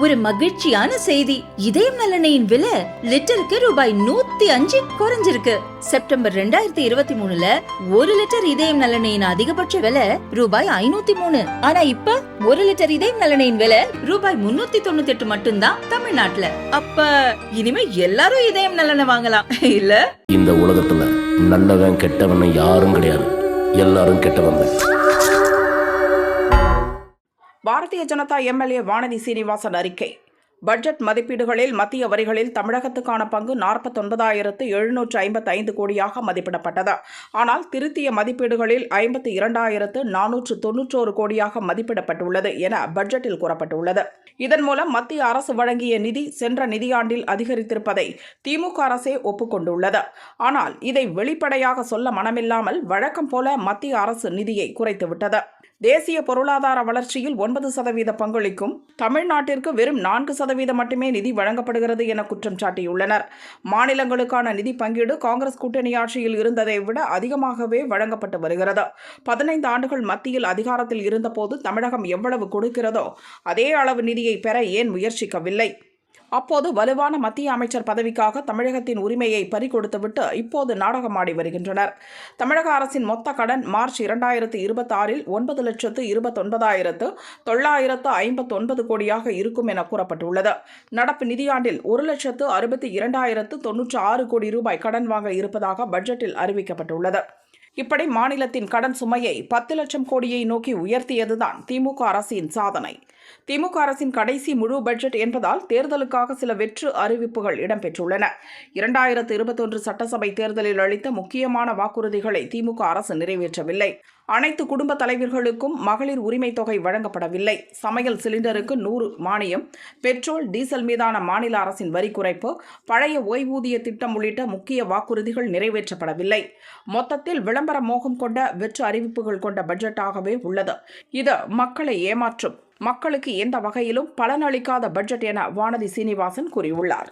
ஒரு மகிழ்ச்சியான செய்தி. இதயம் நலனையின் விலை லிட்டருக்கு ரூபாய் நூத்தி அஞ்சு குறைஞ்சிருக்கு. செப்டம்பர் ரெண்டாயிரத்தி இருபத்தி மூணுல ஒரு லிட்டர் இதயம் நலனையின் அதிகபட்ச விலை ரூபாய் ஐநூத்தி மூணு. ஆனா இப்ப ஒரு லிட்டர் இதயம் நலனையின் விலை ரூபாய் முன்னூத்தி தொண்ணூத்தி எட்டு மட்டும்தான் தமிழ்நாட்டுல. அப்ப இனிமே எல்லாரும் இதயம் நலனை வாங்கலாம். இல்ல? இந்த உலகத்துல நல்லவன் கெட்டவன் யாரும் கிடையாது. எல்லாரும் கெட்டவன் தான். பாரதிய ஜனதா எம்எல்ஏ வானதி சீனிவாசன் அறிக்கை. பட்ஜெட் மதிப்பீடுகளில் மத்திய வரிகளில் தமிழகத்துக்கான பங்கு நாற்பத்தொன்பதாயிரத்து எழுநூற்று ஐம்பத்தி ஐந்து கோடியாக மதிப்பிடப்பட்டது. ஆனால் திருத்திய மதிப்பீடுகளில் ஐம்பத்தி இரண்டாயிரத்து நானூற்று தொன்னூற்றோரு கோடியாக மதிப்பிடப்பட்டுள்ளது என பட்ஜெட்டில் கூறப்பட்டுள்ளது. இதன் மூலம் மத்திய அரசு வழங்கிய நிதி சென்ற நிதியாண்டில் அதிகரித்திருப்பதை திமுக அரசே ஒப்புக்கொண்டுள்ளது. ஆனால் இதை வெளிப்படையாக சொல்ல மனமில்லாமல் வழக்கம் போல மத்திய அரசு நிதியை குறைத்துவிட்டது. தேசிய பொருளாதார வளர்ச்சியில் ஒன்பது சதவீத பங்களிக்கும் தமிழ்நாட்டிற்கு வெறும் நான்கு சதவீதம் மட்டுமே நிதி வழங்கப்படுகிறது என குற்றம் சாட்டியுள்ளனர். மாநிலங்களுக்கான நிதி பங்கீடு காங்கிரஸ் கூட்டணி ஆட்சியில் இருந்ததை விட அதிகமாகவே வழங்கப்பட்டு வருகிறது. பதினைந்து ஆண்டுகள் மத்தியில் அதிகாரத்தில் இருந்தபோது தமிழகம் எவ்வளவு கொடுக்கிறதோ அதே அளவு நிதியை பெற ஏன் முயற்சிக்கவில்லை? அப்போது வலுவான மத்திய அமைச்சர் பதவிக்காக தமிழகத்தின் உரிமையை பறிகொடுத்துவிட்டு இப்போது நாடகமாடி வருகின்றனர். தமிழக அரசின் மொத்த கடன் மார்ச் இரண்டாயிரத்து இருபத்தாறில் ஒன்பது லட்சத்து இருபத்தொன்பதாயிரத்து தொள்ளாயிரத்து ஐம்பத்தொன்பது கோடியாக இருக்கும் என கூறப்பட்டுள்ளது. நடப்பு நிதியாண்டில் ஒரு லட்சத்து அறுபத்தி இரண்டாயிரத்து தொன்னூற்றி ஆறு கோடி ரூபாய் கடன் வாங்க இருப்பதாக பட்ஜெட்டில் அறிவிக்கப்பட்டுள்ளது. இப்படி மாநிலத்தின் கடன் சுமையை பத்து லட்சம் கோடியை நோக்கி உயர்த்தியதுதான் திமுக அரசின் சாதனை. திமுக அரசின் கடைசி முழு பட்ஜெட் என்பதால் தேர்தலுக்காக சில வெற்று அறிவிப்புகள் இடம்பெற்றுள்ளன. இரண்டாயிரத்து இருபத்தொன்று சட்டசபை தேர்தலில் அளித்த முக்கியமான வாக்குறுதிகளை திமுக அரசு நிறைவேற்றவில்லை. அனைத்து குடும்ப தலைவர்களுக்கும் மகளிர் உரிமை தொகை வழங்கப்படவில்லை. சமையல் சிலிண்டருக்கு நூறு மானியம் பெட்ரோல் டீசல் மீதான மாநில அரசின் வரி குறைப்பு பழைய ஓய்வூதிய திட்டம் உள்ளிட்ட முக்கிய வாக்குறுதிகள் நிறைவேற்றப்படவில்லை. மொத்தத்தில் விளம்பர மோகம் கொண்ட வெற்று அறிவிப்புகள் கொண்ட பட்ஜெட்டாகவே உள்ளது. இது மக்களை ஏமாற்றும் மக்களுக்கு எந்த வகையிலும் பலனளிக்காத பட்ஜெட் என வானதி சீனிவாசன் கூறியுள்ளார்.